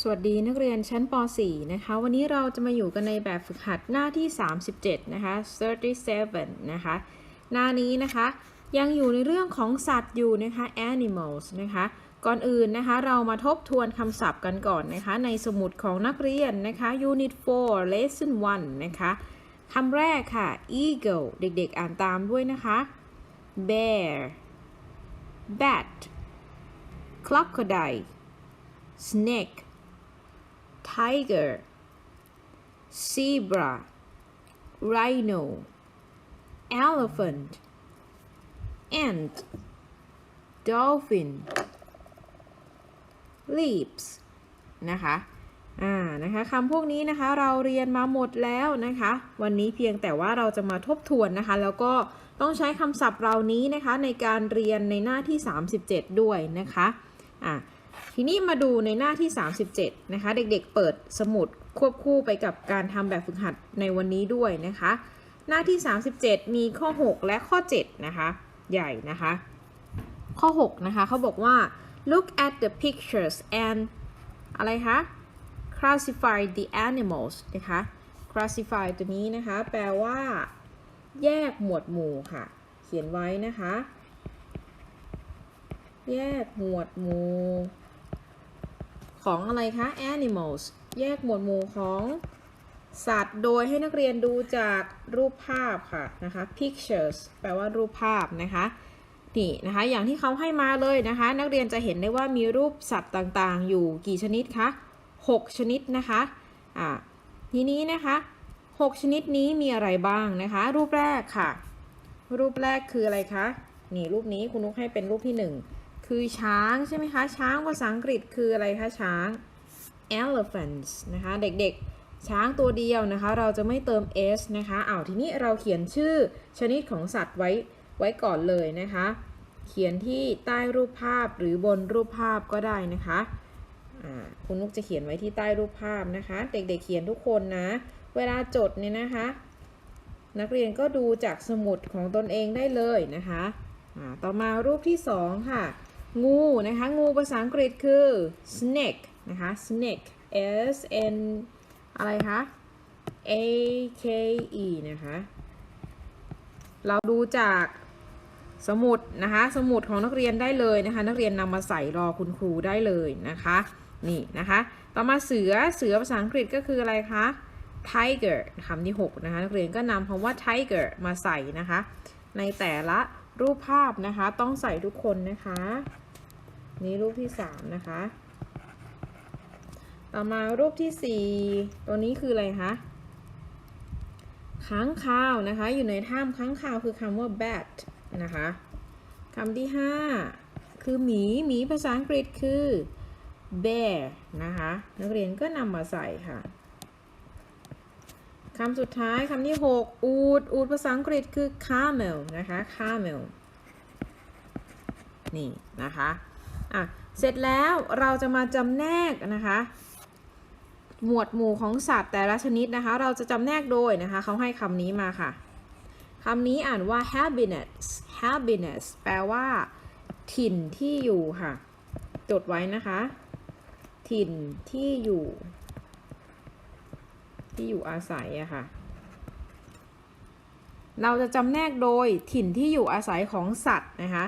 สวัสดีนักเรียนชั้นป .4 นะคะ วันนี้เราจะมาอยู่กันในแบบฝึกหัดหน้าที่ 37 นะคะ 37 นะคะ หน้านี้นะคะ ยังอยู่ในเรื่องของสัตว์อยู่นะคะ animals นะคะ ก่อนอื่นนะคะ เรามาทบทวนคำศัพท์กันก่อนนะคะ ในสมุดของนักเรียนนะคะ unit 4 lesson 1 นะคะคำแรกค่ะ eagle เด็กๆ อ่านตามด้วยนะคะ bear bat crocodile snake tiger zebra rhino elephant ant dolphin leaps นะคะอ่านะคะคำพวกนี้นะคะเราเรียนมาหมดแล้วนะคะ วันนี้เพียงแต่ว่าเราจะมาทบทวนนะคะ แล้วก็ต้องใช้คำศัพท์เหล่านี้นะคะในการเรียนในหน้าที่ 37 ด้วยนะคะอ่า ทีนี้มาดูในหน้าที่ 37 นะคะ เด็กๆ เปิดสมุดควบคู่ไปกับการทำแบบฝึกหัดในวันนี้ด้วยนะคะ หน้าที่ 37 มีข้อ 6 และข้อ 7 นะคะ ใหญ่นะคะ ข้อ 6 นะคะเขาบอกว่า look at the pictures and อะไรคะ classify the animals นะคะ classify ตัวนี้นะคะ แปลว่า แยกหมวดหมู่ค่ะ เขียนไว้นะคะ แยกหมวดหมู่ ของอะไรคะ animals แยกหมวดหมู่ของสัตว์โดยให้นักเรียนดูจากรูปภาพค่ะนะคะ pictures แปลว่ารูปภาพนะคะนี่นะคะ อย่างที่เขาให้มาเลยนะคะ นักเรียนจะเห็นได้ว่ามีรูปสัตว์ต่างๆ อยู่กี่ชนิดคะ6 ชนิดนะคะอ่าทีนี้นะคะ 6 ชนิดนี้มีอะไรบ้างนะคะ รูปแรกค่ะ รูปแรกคืออะไรคะนี่รูปนี้คุณนุกให้เป็นรูปที่ 1 คือช้างใช่ไหมคะ ช้างภาษาอังกฤษคืออะไรคะ ช้าง elephants นะคะ เด็กๆ ช้างตัวเดียวนะคะ เราจะไม่เติม s นะคะเอาทีนี้เราเขียนชื่อชนิดของสัตว์ไว้ไว้ก่อนเลยนะคะ เขียนที่ใต้รูปภาพหรือบนรูปภาพก็ได้นะคะคุณนุกจะเขียนไว้ที่ใต้รูปภาพนะคะ เด็กๆ เขียนทุกคนนะ เวลาจดเนี่ยนะคะ นักเรียนก็ดูจากสมุดของตนเองได้เลยนะคะต่อมารูปที่สองค่ะ งูนะคะ งูภาษาอังกฤษคือ snake นะคะ snake s n อะไรคะ a k e นะคะ เราดูจากสมุดนะคะ สมุดของนักเรียนได้เลยนะคะ นักเรียนนำมาใส่รอคุณครูได้เลยนะคะ นี่นะคะ ต่อมาเสือ เสือภาษาอังกฤษก็คืออะไรคะ tiger คำที่ 6 นะคะ นักเรียนก็นำคำว่า tiger มาใส่นะคะ ในแต่ละรูปภาพนะคะ ต้องใส่ทุกคนนะคะ นี่รูปที่3นะคะ ต่อมารูปที่4ตัวนี้คืออะไรคะค้างคาวนะคะ อยู่ในถ้ำค้างคาวคือคำว่า bat นะคะคำที่5คือหมีหมีภาษาอังกฤษคือ bear นะคะ นักเรียนก็นำมาใส่ค่ะคำสุดท้ายคำที่6อูดอูดภาษาอังกฤษคือ camel นะคะ camel นี่นะคะ อะเสร็จแล้วเราจะมาจำแนกนะคะ หมวดหมู่ของสัตว์แต่ละชนิดนะคะ เราจะจำแนกโดยนะคะเขาให้คำนี้มาค่ะคำนี้อ่านว่า habitats habitats แปลว่า ถิ่นที่อยู่ค่ะ จดไว้นะคะ ถิ่นที่อยู่ ที่อยู่อาศัยอะค่ะ เราจะจำแนกโดยถิ่นที่อยู่อาศัยของสัตว์นะคะ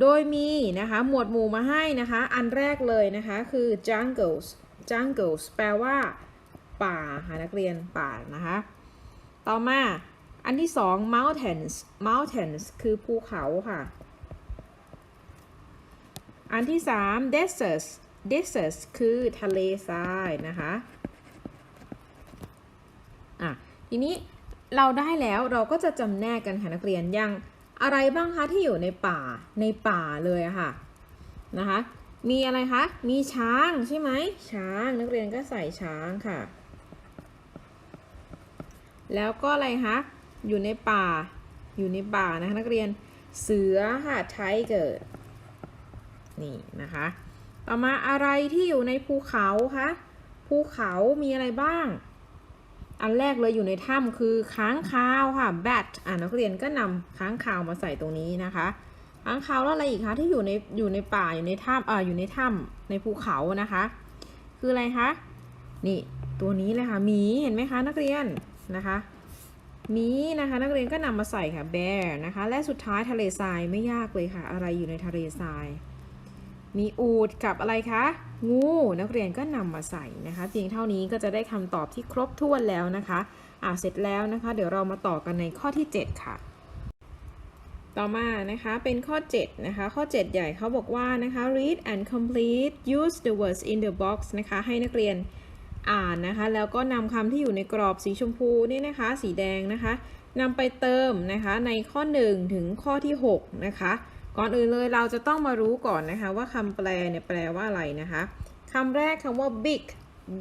โดยมีนะคะหมวดหมู่มาให้นะคะอันแรกเลยนะคะคือ jungles jungles แปลว่า ป่าค่ะนักเรียนป่านะคะ ต่อมาอันที่สอง mountains mountains คือภูเขาค่ะ อันที่สาม deserts deserts คือทะเลทรายนะคะอะทีนี้เราได้แล้วเราก็จะจำแนกกันค่ะนักเรียนยัง อะไรบ้างคะที่อยู่ในป่าในป่าเลยอะค่ะนะคะ มีอะไรคะ มีช้างใช่ไหมช้างนักเรียนก็ใส่ช้างค่ะ แล้วก็อะไรคะอยู่ในป่าอยู่ในป่านะคะนักเรียนเสือค่ะไทเกอร์นี่นะคะ ต่อมาอะไรที่อยู่ในภูเขาคะภูเขามีอะไรบ้าง อันแรกเลยอยู่ในถ้ำคือค้างคาวค่ะ bat อ่านักเรียนก็นำค้างคาวมาใส่ตรงนี้นะคะ ค้างคาวแล้วอะไรอีกคะที่อยู่ในอยู่ในป่าอยู่ในถ้ำอ่าอยู่ในถ้ำในภูเขานะคะ คืออะไรคะ นี่ตัวนี้เลยค่ะหมีเห็นไหมคะนักเรียนนะคะหมีนะคะ นักเรียนก็นำมาใส่ค่ะ bear นะคะ และสุดท้ายทะเลทรายไม่ยากเลยค่ะ อะไรอยู่ในทะเลทราย มีอูดกับอะไรคะ งูนักเรียนก็นำมาใส่นะคะเพียงเท่านี้ก็จะได้คำตอบที่ครบถ้วนแล้วนะคะอ่าเสร็จแล้วนะคะ เดี๋ยวเรามาต่อกันในข้อที่ 7 ค่ะ ต่อมานะคะเป็นข้อ 7 นะคะ ข้อ 7 ใหญ่เขาบอกว่านะคะ read and complete use the words in the box นะคะ ให้นักเรียนอ่านนะคะ แล้วก็นำคำที่อยู่ในกรอบสีชมพูนี่นะคะ สีแดงนะคะนำไปเติมนะคะในข้อ 1 ถึงข้อที่ 6 นะคะ ก่อนอื่นเลยเราจะต้องมารู้ก่อนนะคะว่าคำแปลเนี่ยแปลว่าอะไรนะคะคำแรกคำว่า big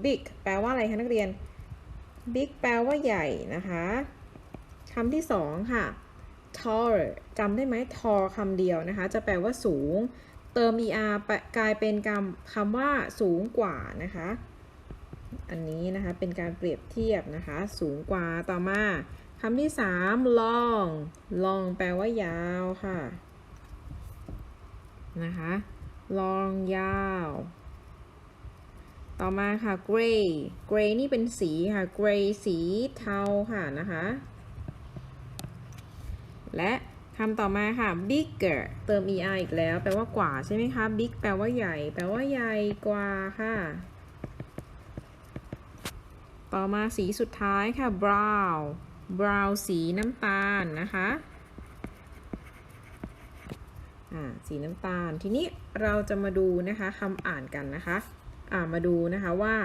big แปลว่าอะไรคะนักเรียน big แปลว่าใหญ่นะคะคำที่สองค่ะ tall จำได้ไหม tall คำเดียวนะคะ จะแปลว่าสูง เติม er แปลกลายเป็นคำคำว่าสูงกว่านะคะ อันนี้นะคะเป็นการเปรียบเทียบนะคะ สูงกว่าต่อมาคำที่สาม long long แปลว่ายาวค่ะ นะคะ long ยาว ต่อมาค่ะ gray gray นี่เป็นสีค่ะ gray สีเทาค่ะนะคะ และคำต่อมาค่ะ bigger เติม er อีกแล้ว แปลว่ากว่าใช่ไหมคะ big แปลว่าใหญ่ แปลว่าใหญ่กว่าค่ะ ต่อมาสีสุดท้ายค่ะ brown brown สีน้ำตาลนะคะ สีน้ำตาล ทีนี้เราจะมาดูนะคะคำอ่านกันนะคะอ่ามาดูนะคะว่า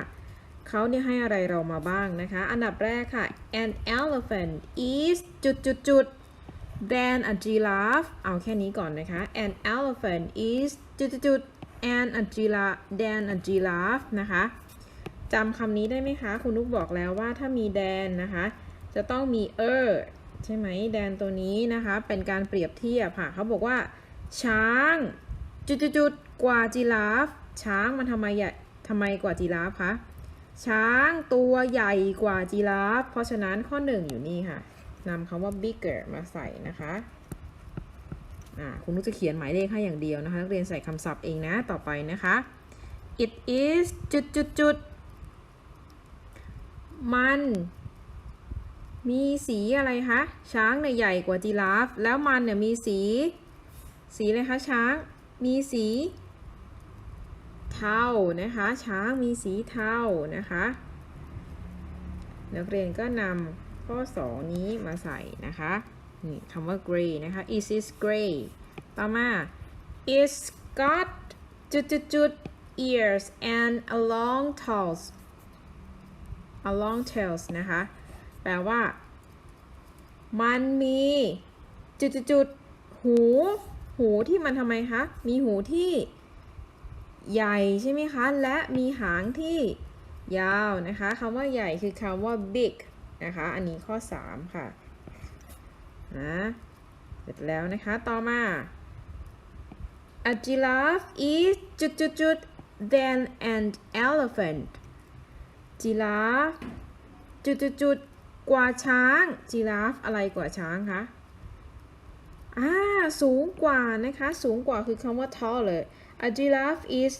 เขาเนี่ยให้อะไรเรามาบ้างนะคะ อันดับแรกค่ะ an elephant is จุดจุดจุด than a giraffe เอาแค่นี้ก่อนนะคะ an elephant is จุดจุดจุด and a giraffe than a giraffe นะคะจำคำนี้ได้ไหมคะ คุณนุกบอกแล้วว่าถ้ามี than นะคะ จะต้องมี er ใช่ไหม than ตัวนี้นะคะ เป็นการเปรียบเทียบค่ะเขาบอกว่า ช้าง จุดจุดจุดกว่าจีราฟ ช้างมันทำไมใหญ่ทำไมกว่าจีราฟคะช้างตัวใหญ่กว่าจีราฟ เพราะฉะนั้นข้อหนึ่งอยู่นี่ค่ะนำคำว่า bigger มาใส่นะคะอ่าคุณนุจะเขียนหมายเลขให้อย่างเดียวนะคะ นักเรียนใส่คำศัพท์เองนะ ต่อไปนะคะ it is จุดจุดจุดมัน มีสีอะไรคะ ช้างเนี่ยใหญ่กว่าจีราฟ แล้วมันเนี่ยมีสี สีอะไรคะช้างมีสีเทานะคะ ช้างมีสีเทานะคะ นักเรียนก็นำข้อ 2 นี้มาใส่นะคะนี่คำว่า gray นะคะ is is gray ต่อมา is got จุดจุดจุด ears and a long tails a long tails นะคะ แปลว่า มันมี จุดจุดจุดหู หูที่มันทำไมคะ มีหูที่ใหญ่ใช่ไหมคะ และมีหางที่ยาวนะคะคำว่าใหญ่คือคำว่า big นะคะ อันนี้ข้อ 3 ค่ะ นะเสร็จแล้วนะคะ ต่อมา a giraffe is จุดจุดจุด than an elephant giraffe จุดจุดจุดกว่าช้าง giraffe อะไรกว่าช้างคะ อ่าสูงกว่านะคะ สูงกว่าคือคำว่า taller a giraffe is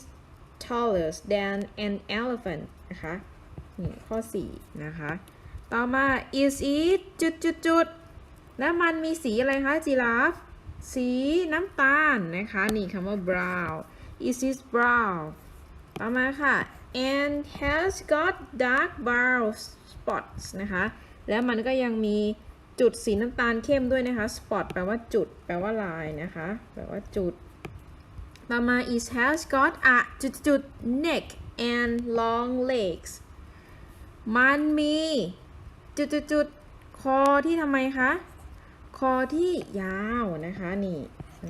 taller than an elephant นะคะนี่ข้อ 4 นะคะ ต่อมา is it จุดจุดจุดแล้วมันมีสีอะไรคะ giraffe สีน้ำตาลนะคะ นี่คำว่า brown is it brown ต่อมาค่ะ and has got dark brown spots นะคะ แล้วมันก็ยังมี จุดสีน้ำตาลเข้มด้วยนะคะ spot แปลว่าจุด แปลว่าลายนะคะ แปลว่าจุด ต่อมา it has got a จุดจุด neck and long legs มันมีจุดจุดจุดคอที่ทำไมคะ คอที่ยาวนะคะนี่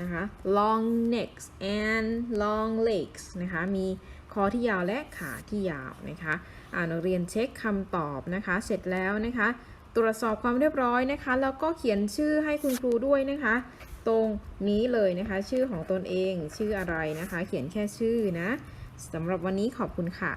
นะคะ long necks and long legs นะคะ มีคอที่ยาวและขาที่ยาวนะคะ อ่านักเรียนเช็คคำตอบนะคะ เสร็จแล้วนะคะ ตรวจสอบความเรียบร้อยนะคะ แล้วก็เขียนชื่อให้คุณครูด้วยนะคะ ตรงนี้เลยนะคะ ชื่อของตนเองชื่ออะไรนะคะ เขียนแค่ชื่อนะสำหรับวันนี้ขอบคุณค่ะ